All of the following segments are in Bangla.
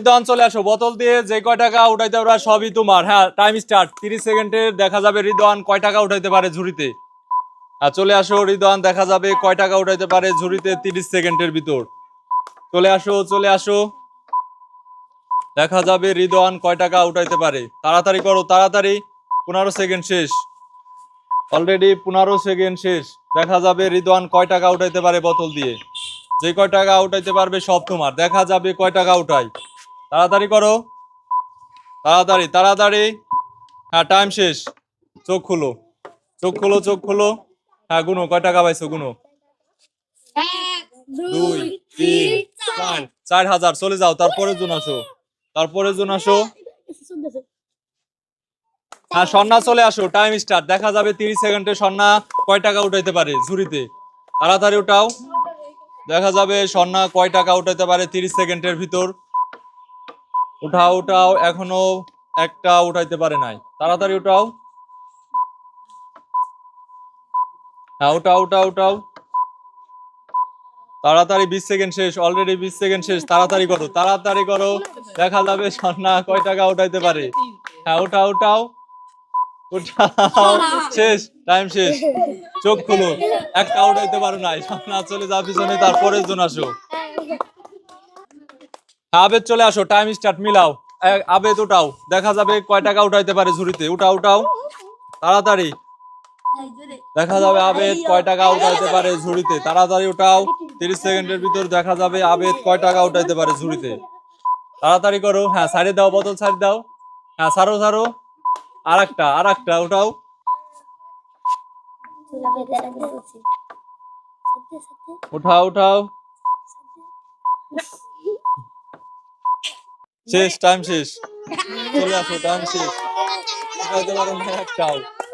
রিদওয়ান চলে আসো। বোতল দিয়ে যে কয় টাকা উঠাইতে সবই তোমার। হ্যাঁ টাইম স্টার্ট তিরিশ সেকেন্ডে দেখা যাবে কয় টাকা উঠাইতে পারে ঝুড়িতে? চলে আসো দেখা যাবে কয় টাকা উঠাইতে পারে ঝুড়িতে তিরিশ সেকেন্ডের ভিতর। চলে আসো চলে আসো। দেখা যাবে কয় টাকা উঠাইতে পারে। তাড়াতাড়ি করো, তাড়াতাড়ি। পনেরো সেকেন্ড শেষ। অলরেডি পনেরো সেকেন্ড শেষ। দেখা যাবে রিদওয়ান কয় টাকা উঠাইতে পারে বোতল দিয়ে। যে কয় টাকা উঠাইতে পারবে সব তোমার। দেখা যাবে কয় টাকা উঠাই তাড়াতাড়ি করো। তাড়াতাড়ি তাড়াতাড়ি। হ্যাঁ টাইম শেষ। চোখ খুলো। চোখ খুলো চোখ খুলো। হ্যাঁ গুনো কয় টাকা পাইছো গুনো? দুই তিন চার। চার হাজার চলে যাও তারপরে জন আসো। তারপরে জন আসো। হ্যাঁ সন্না চলে আসো টাইম স্টার্ট দেখা যাবে তিরিশ সেকেন্ডে সন্না কয় টাকা উঠাইতে পারে ঝুড়িতে। তাড়াতাড়ি উঠাও। দেখা যাবে সন্না কয় টাকা উঠাইতে পারে তিরিশ সেকেন্ডের ভিতর। উঠাও উঠাও, এখনও একটা উঠাইতে পারে নাই। তাড়াতাড়ি উঠাও। হ্যাঁ উঠাও উঠাও উঠাও। তাড়াতাড়ি বিশ সেকেন্ড শেষ অলরেডি বিশ সেকেন্ড শেষ, তাড়াতাড়ি করো তাড়াতাড়ি করো। দেখা যাবে সন্না কয় টাকা উঠাইতে পারে। হ্যাঁ উঠাও উঠাও। উঠাও, শেষ টাইম শেষ। চোখ খুলো। একটা উঠাইতে পারো নাই। সন্না চলে যা পিছনে তারপরে জন আসো আবেদ, চলে আসো টাইম স্টার্ট মিলাও। আবেদ, উঠাও। দেখা যাবে কয় টাকা উঠাইতে পারে ঝুড়িতে। উঠাও উঠাও। তাড়াতাড়ি। দেখা যাবে আবেদ কয় টাকা উঠাইতে পারে ঝুড়িতে। তাড়াতাড়ি উঠাও। তিরিশ সেকেন্ডের ভিতর দেখা যাবে আবেদ কয় টাকা উঠাইতে পারে ঝুড়িতে। তাড়াতাড়ি করো। হ্যাঁ সাইডে দাও, বোতল সাইড দাও। হ্যাঁ সারো সারো আর একটা আর একটা উঠাও। উঠাও উঠাও। শেষ টাইম শেষ। চলে আসো টাইম শেষ।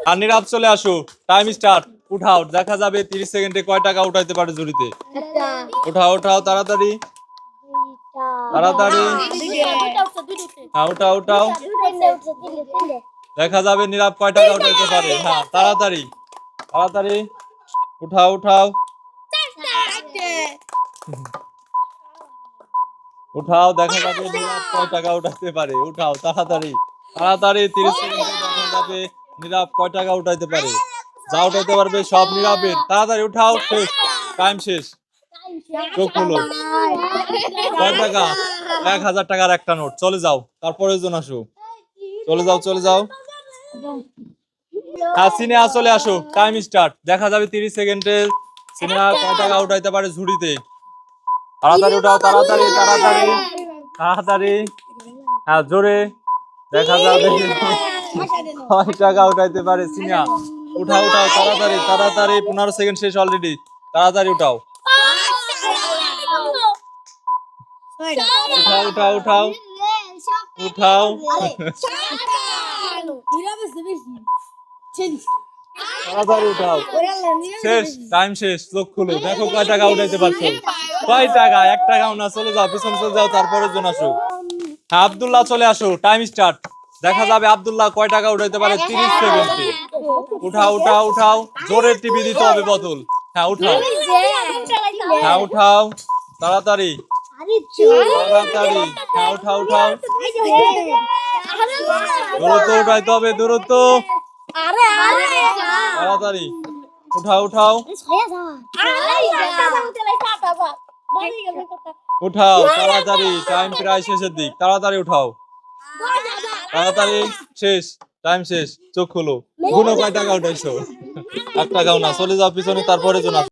আর নীরব চলে আসো। টাইম স্টার্ট উঠাও দেখা যাবে তিরিশ সেকেন্ডে কয় টাকা উঠাইতে পারে ঝুড়িতে উঠাও উঠাও তাড়াতাড়ি। তাড়াতাড়ি। হ্যাঁ উঠাও উঠাও। দেখা যাবে নীরব কয় টাকা উঠাইতে পারে। হ্যাঁ তাড়াতাড়ি। তাড়াতাড়ি। উঠাও উঠাও। উঠাও দেখা যাবে নীরব কয় টাকা উঠাইতে পারে। উঠাও তাড়াতাড়ি। তাড়াতাড়ি তিরিশ সেকেন্ডে দেখা যাবে নীরব কয় টাকা উঠাইতে পারে। যা উঠাইতে পারবে সব নীরবের। তাড়াতাড়ি উঠাও শেষ। টাইম শেষ। চোখ খুলো। কয় টাকা? এক হাজার টাকার একটা নোট। চলে যাও তারপরে জন আসো। চলে যাও চলে যাও। হ্যাঁ সিনেমা চলে আসো টাইম স্টার্ট। দেখা যাবে তিরিশ সেকেন্ডের সিনেমা কয় টাকা উঠাইতে পারে ঝুড়িতে। তাড়াতাড়ি উঠাও তাড়াতাড়ি তাড়াতাড়ি। তাড়াতাড়ি। হ্যাঁ জোরে। দেখা যাবে। কয় টাকা উঠাইতে পারে সিনেমা উঠাও উঠাও তাড়াতাড়ি তাড়াতাড়ি। পনেরো সেকেন্ড শেষ অলরেডি তাড়াতাড়ি উঠাও। উঠাও উঠাও উঠাও। উঠাও। তাড়াতাড়ি উঠাও। শেষ টাইম শেষ। চোখ খুলো। দেখো কয় টাকা উঠাইতে পারছ। কয় টাকা এক টাকাও না চলে যাও পিছনে চলে যাও তারপরে জন আসো হ্যাঁ আব্দুল্লাহ চলে আসো টাইম স্টার্ট দেখা যাবে আব্দুল্লাহ কয় টাকা উঠাইতে পারে তিরিশ সেকেন্ডে উঠাও উঠাও উঠাও জোরে টিভি দিতে হবে বোতল হ্যাঁ উঠাও হ্যাঁ উঠাও তাড়াতাড়ি তাড়াতাড়ি হ্যাঁ উঠাও উঠাও দূরত্ব উঠাইতে হবে দূরত্ব তাড়াতাড়ি উঠাও উঠাও উঠাও তাড়াতাড়ি টাইম প্রায় শেষের দিক তাড়াতাড়ি উঠাও। তাড়াতাড়ি শেষ টাইম শেষ চোখ খুলো। গুনো কয় টাকা উঠাইছো এক টাকাও না চলে যাও পিছনে তারপরে জন।